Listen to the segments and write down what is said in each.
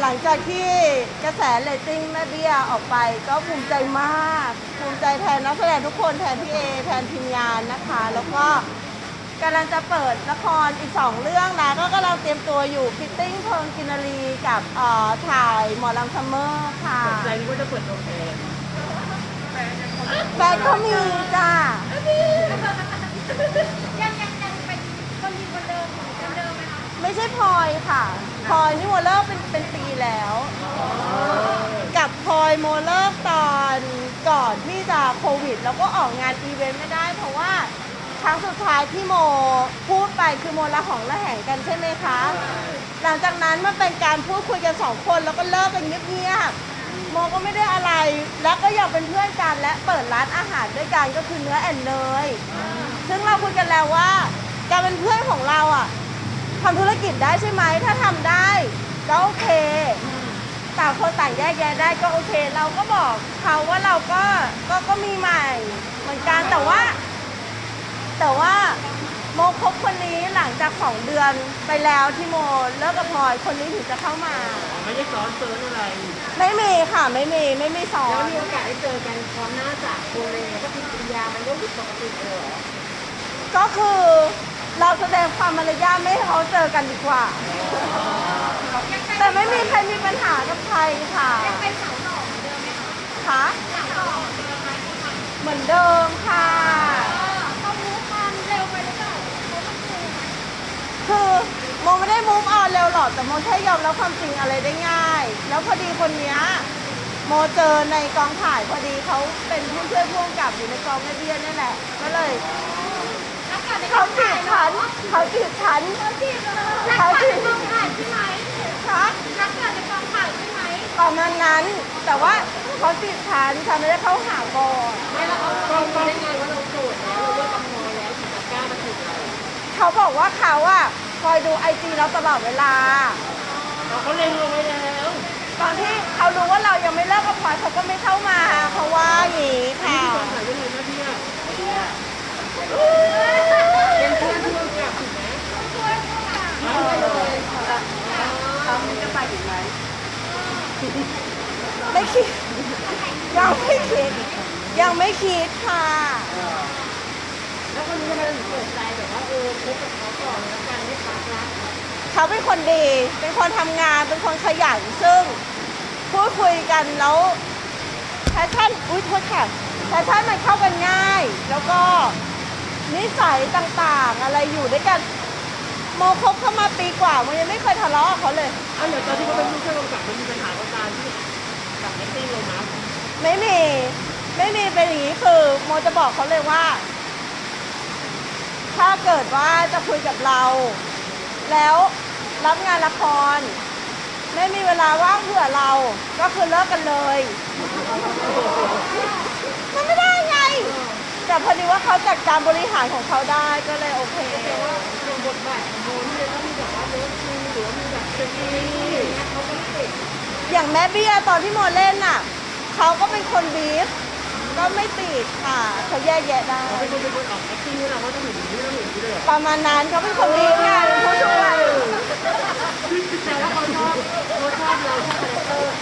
หลังจากที่กระแสเรตติ้งแม่เบี้ยออกไป ก็ภูมิใจมาก ภูมิใจแทนนักแสดงทุกคนแทนพี่เอแทนทีมงานนะคะ แล้วก็กำลังจะเปิดละครอีกสองเรื่องนะ ก็กำลังเตรียมตัวอยู่ฟิตติ้งเพลิงกินนารีกับเอ่อถ่ายหมอลำซัมเมอร์ค่ะ ใจนี้ว่าจะเปิดตัวแทนแฟนเขามีจ้า ยังยังยังเป็นคนดีคนเดิมคนเดิม ไม่ใช่พลอยค่ะพลอยนี่โมเลิกเป็นเป็นปีแล้ว กับพลอยโมเลิกตอนก่อนที่จะโควิด แล้วก็ออกงานอีเวนต์ไม่ได้ เพราะว่าครั้งสุดท้ายที่โมพูดไปคือโมละหองละแหงกันใช่ไหมคะ หลังจากนั้นมันเป็นการพูดคุยกันสองคนแล้วก็เลิกกันเงียบๆโมก็ไม่ได้อะไร แล้วก็ยังเป็นเพื่อนกันและเปิดร้านอาหารด้วยกันก็คือเนื้อแอนเนยซึ่งเราคุยกันแล้วว่าการเป็นเพื่อนของเราอะ ทำธุรกิจได้ใช่ไหม ถ้าทำได้ก็โอเค ต่างคนต่างแยกแยะได้ก็โอเค เราก็บอกเขาว่าเราก็ก็ก็มีใหม่ เหมือนกันแต่ว่า แต่ว่าโมคบคนนี้หลังจากสองเดือนไปแล้วที่โมเลิกกับพลอยคนนี้ถึงจะเข้ามา ไม่ได้ซ้อนเซิร์นอะไร ไม่มีค่ะไม่มีไม่มีสอแล้วนมีโอกาสได้เจอกันพร้อมหน้าจากคนเลยก็คือกิริยามันก็ผิดปกติเลยเหรอก็คือ เราแสดงความมารยาทไม่ให้เขาเจอกันดีกว่า แต่ไม่มีใครมีปัญหากับใครค่ะยังเป็นสาวหล่อเหมือนเดิมไหมคะค่ะสาวหล่อเหมือนเดิมไหมเหมือนเดิมค่ะเขารู้ความเร็วไปหรือเปล่าเขาต้องดูไหมคือโมไม่ได้มูฟออนเร็วหรอกแต่โมแค่ยอมรับความจริงอะไรได้ง่าย แล้วพอดีคนเนี้ยโมเจอในกองถ่ายพอดีเขาเป็นเพื่อนเพื่อนพ่วงกับอยู่ในกองแม่เบี้ยนี่แหละ ก็เลยรัก เกิดในกเขาองจีถ่ายบเหรฉัอนเขาจีบฉันเขาจีบเหรอเขารักจีเกิดบในกองถ่ายใช่ไหมค่ะรักเกิดในกองถ่ายใช่ไหมประมาณนั้น แต่ว่าเขาจีบฉันฉันไม่ได้เข้าหาก่อนไม่แล้วเขาเขาได้ไงว่าเราโสดแล้วเราเลิกกับพลอยแล้วถึงจะกล้ามาถูกเราเขาบอกว่าเขาอะคอยดูไอจีเราตลอดเวลาเขาเล็งเราไว้แล้ว ตอนที่เขารู้ว่าเรายังไม่เลิกกับพลอยเขาก็ไม่เข้ามาเพราะว่าอย่างนี้ นี่ ค่ะ ที่กองถ่ายได้เลยนะพี่อะเป็นเพื่อนเพื่อนกับถูกไหม ไม่คิด ยังไม่คิด ยังไม่คิดค่ะ แล้วคนนี้ทำไมถึงเปิดใจแบบว่าเออคบกับเขาก่อนแล้วกันไม่ปักรักเขาเป็นคนดี เป็นคนทำงาน เป็นคนขยัน ซึ่งพูดคุยกันแล้วแพชชั่น อุ้ยโทษค่ะแพชชั่นมันเข้ากันง่าย แล้วก็นิสัยต่างๆ อะไรอยู่ด้วยกันโมคบเข้ามาปีกว่าโมยังไม่เคยทะเลาะกับเขาเลย เอาอย่างตอนที่เขาเป็นผู้ช่วยกำกับมันมีปัญหากับการที่กับแอคติ้งเลยนะไม่มี ไม่มีเป็นอย่างนี้คือโมจะบอกเขาเลยว่า ถ้าเกิดว่าจะคุยกับเรา แล้วรับงานละคร ไม่มีเวลาว่างเผื่อเรา ก็คือเลิกกันเลยมันไม่ได้ไง แต่พอดีว่าเขาจัดการบริหารของเขาได้ก็เลยโอเค แต่ว่าบทบาทของโมนี่จะต้องมีแบบว่าเลิฟซีนหรือว่ามีแบบเป็นซีรีส์อย่างเงี้ยเขาก็ไม่ติดอย่างแม่เบี้ยตอนที่โมเล่นน่ะ เขาก็เป็นคนบีฟ ก็ไม่ติดค่ะเขาแยกแยะได้เขาเป็นคนเป็นคนออกแอคติ้งให้เราว่าต้องเห็นอย่างนี้ต้องเห็นอย่างนี้เลยเหรอประมาณนั้นเขาเป็นคนบีฟไงเป็นผู้ช่วยแต่ว่าเขาชอบเขาชอบเราชอบคาแรคเตอร์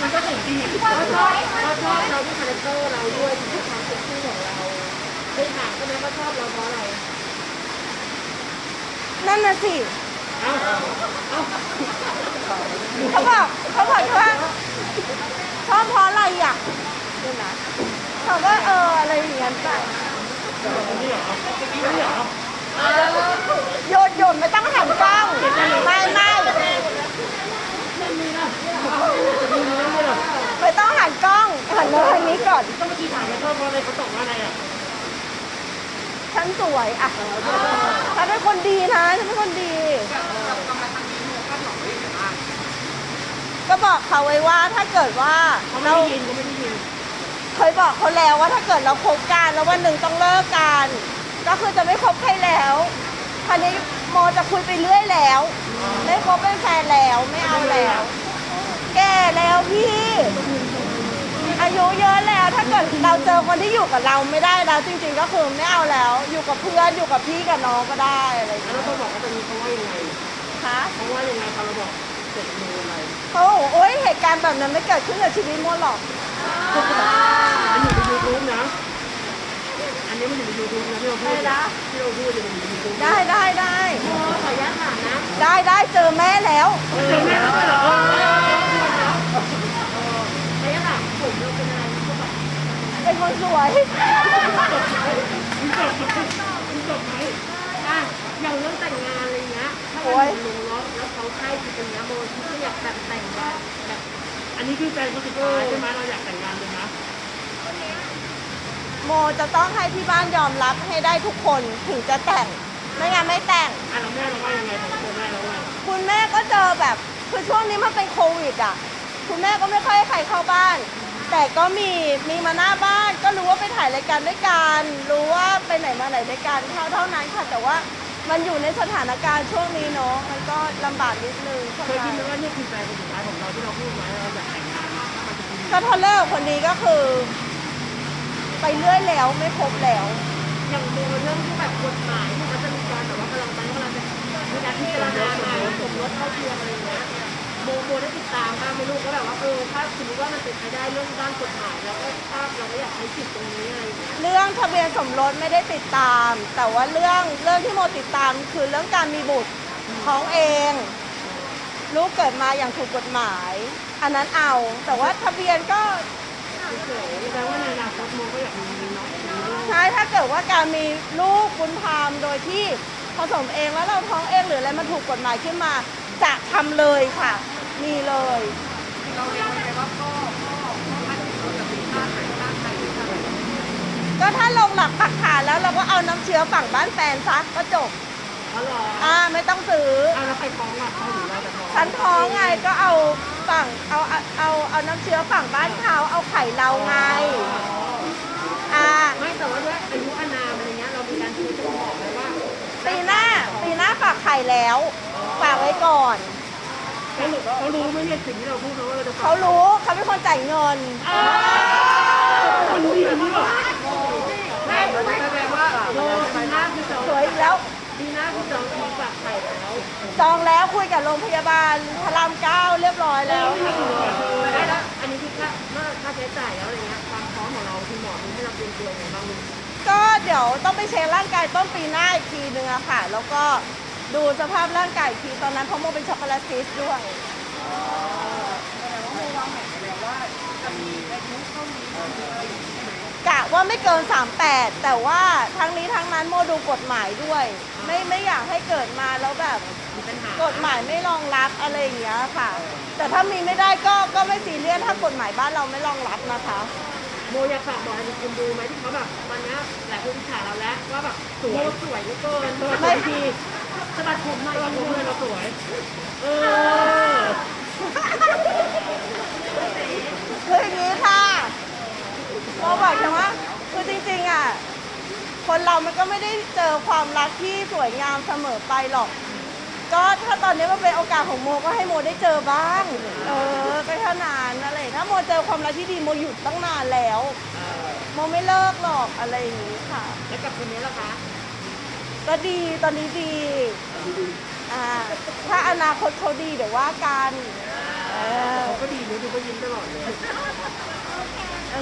มันก็ถึงดีเขาชอบเขาชอบเราที่คาแรคเตอร์เราด้วยที่ความเซ็กซี่ของเราเคยถามเขาไหมว่าชอบเราเพราะอะไรนั่นน่ะสิเอ้าเอ้าเขาบอกเขาบอกว่า ชอบเพราะอะไรอะเดี๋ยวนะเขาว่าเอออะไรอย่างเงี้ยไปนี่เหรอนี่เหรอโยนโยนไม่ต้องหันกล้องไม่ไม่จะมีนะเนี่ยไม่ต้องหันกล้องหันมาทางนี้ก่อน ก็เมื่อกี้ถามว่าชอบเพราะอะไรเขาตอบว่าอะไรอะฉันสวยอะฉันเป็นคนดีนะฉันเป็นคนดี ก็บอกเขาไว้ว่าถ้าเกิดว่าเขาไม่เราได้ยินเขาไม่ได้ยินเคยบอกเขาแล้วว่าถ้าเกิดเราคบกันแล้ววันหนึ่งต้องเลิกกัน ก็คือจะไม่คบใครแล้วคราวนี้โมจะคุยไปเรื่อยแล้ว ไม่คบเป็นแฟนแล้วไม่เอาแล้ว แก่แล้วพี่ อายุเยอะแล้วถ้าเกิดเราเจอคนที่อยู่กับเราไม่ได้แล้วจริง ๆ ก็คือไม่เอาแล้ว อยู่กับเพื่อนอยู่กับพี่กับน้องก็ได้อะไรอย่างแล้เงี้วยเราต้องบอกว่าตอนนี้เขาว่ายังไงคะ เขาบอก ว่าโอ๊ยเหตุการณ์แบบนั้นไม่เกิดขึ้นกับชีวิตโมหรอก อันนี้เป็นยูทูบนะ อันนี้มันอยู่ในยูทูบนะที่เราพูดใช่นะที่เราพูดอยู่ในยูทูบได้ได้ได้โมขออนุญาตถามนะได้ได้เจอแม่แล้ว เจอแม่แล้วด้วยเหรอขออนุญาตถามผมเราเป็นอะไรก็แบบเป็นคนสวยคุณจบไหมคุณจบไหมอะอย่างเรื่องแต่งงานอะไรเงี้ยถ้าโอ๊วัยนหนึ่งลง แล้วแล้วเขาใช่จริงๆนะโมคิดว่าอยากแบบแต่งงานแบบอันนี้คือแฟนคนสุดท้ายใช่ไหมเราอยากแต่งงานเลยนะโมจะต้องให้ที่บ้านยอมรับให้ได้ทุกคนถึงจะแต่ง ไม่งั้นไม่แต่ง อะแล้วแม่เราว่ายังไงของตัวแม่เราว่าคุณแม่ก็เจอแบบคือช่วงนี้มันเป็นโควิดอะ คุณแม่ก็ไม่ค่อยให้ใครเข้าบ้าน แต่ก็มีมีมาหน้าบ้าน ก็รู้ว่าไปถ่ายรายการด้วยกัน รู้ว่าไปไหนมาไหนด้วยกันเท่าเท่านั้นค่ะแต่ว่า มันอยู่ในสถานการณ์ช่วงนี้เนาะมันก็ลำบากนิดนึงใช่เคยคิดไหมไหมว่านี่คือแฟนคนสุดท้ายของเราที่เราพูดไว้เราอยากแต่งงานมันจะเป็นก็ถ้าเลิกคนนี้ก็คือ ไปเรื่อยแล้วไม่ครบแล้ว อย่างโมเรื่องที่แบบกฎหมายที่เขาจะมีการแบบว่ากำลังตอนนี้กำลังจะมีการพิจารณามาสมรสเท่าเทียมอะไรอย่างเงี้ย โมโมได้ติดตามบ้างไหมลูกก็แบบว่าเออถ้าสมมติว่ามันเป็นไปได้เรื่องด้านกฎหมายแล้วก็ถ้าเราไม่อยากใช้สิทธิ์ตรงนี้อะไรอย่างเงี้ยเรื่องทะเบียนสมรสไม่ได้ติดตาม แต่ว่าเรื่องเรื่องที่โมติดตามคือเรื่องการมีบุตรท้องเอง ลูกเกิดมาอย่างถูกกฎหมาย อันนั้นเอา แต่ว่าทะเบียนก็เฉยๆแปลว่าในอนาคตโมก็อยากมีน้องมีลูกใช่ถ้าเกิดว่าการมีลูกบุญธรรมโดยที่ผสมเองแล้วเราท้องเองหรืออะไรมันถูกกฎหมายขึ้นมาจะทำเลยค่ะ มีเลยก็ถ้าลงหลักปักฐานแล้วเราก็เอาน้ำเชื้อฝั่งบ้านแฟนซักก็จบอ๋อเหรออ่าไม่ต้องซื้ออะแล้วใครท้องอะเขาหรือเราจะท้องฉันท้องไงก็เอาฝั่งเอาเอาเอาเอาน้ำเชื้อฝั่งบ้านเขาเอาไข่เราไงอ่าไม่แต่ว่าด้วยอายุอานามอะไรเงี้ยเรามีการคุยจะบอกเลยว่าปีหน้าปีหน้าฝากไข่แล้ว ฝากไว้ก่อน เขารู้เขารู้ไหมเนี่ยสิ่งที่เราพูดนะว่าเราจะเขารู้เขาเป็นคนจ่ายเงินคนดีแบบนี้เหรอแม่แสดงว่าโมปีหน้าคือจองสวยอีกแล้วปีหน้าคือจองทีฝากไข่แล้วจองแล้วคุยกับโรงพยาบาลพระรามเก้าเรียบร้อยแล้วได้แล้วอันนี้คือค่าเมื่อค่าใช้จ่ายแล้วอะไรเงี้ยความพร้อมของเราคือหมอมีให้เราเตรียมตัวยังไงบ้างลูกก็เดี๋ยวต้องไปเช็คร่างกายต้นปีหน้าอีกทีนึงอะค่ะ แล้วก็ ดูสภาพร่างกายอีกทีตอนนั้นเพราะโมเป็นช็อกโกแลตซิสด้วยกะว่าไม่เกิน 38 แต่ว่าทั้งนี้ทั้งนั้นโมดูกฎหมายด้วย ไม่ไม่อยากให้เกิดมาแล้วแบบมีปัญหา กฎหมายไม่รองรับอะไรอย่างเงี้ยค่ะ แต่ถ้ามีไม่ได้ก็ก็ไม่ซีเรียสถ้ากฎหมายบ้านเราไม่รองรับนะคะ โมอยากฝากบอกอะไรคุณดูไหมที่เขาแบบตอนเนี้ยหลายคนอิจฉาเราแล้วว่าแบบสวยสวยเหลือเกินสวัสไม่ดีที สะบัดผมหน่อยสะบัดผมเลยเราสวย เออคืออย่างนี้ค่ะโมบอกแต่ว่าคือจริงๆอะ คนเรามันก็ไม่ได้เจอความรักที่สวยงามเสมอไปหรอก ก็ถ้าตอนนี้มันเป็นโอกาสของโมก็ให้โมได้เจอบ้าง เออก็เท่านั้นอะไร ถ้าโมเจอความรักที่ดีโมหยุดตั้งนานแล้ว โมไม่เลิกหรอกอะไรอย่างนี้ค่ะ แล้วกับคนนี้ล่ะคะ ก็ดีตอนนี้ดีอ่าถ้าอนาคตเขาดีเดี๋ยวว่ากันเออเขาก็ดีนะดูก็ยิ้มตลอดเลย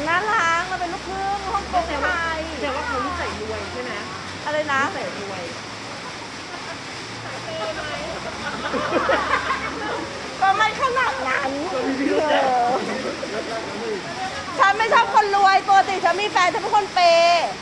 น่ารักเราเป็นลูกครึ่งฮ่องกงไทยแต่ว่าเขานิสัยรวยใช่ไหมอะไรนะนิสัยรวยก็ไม่ขนาดนั้นเออฉันไม่ชอบคนรวยปกติฉันมีแฟนฉันเป็นคนเปย์อ๋อ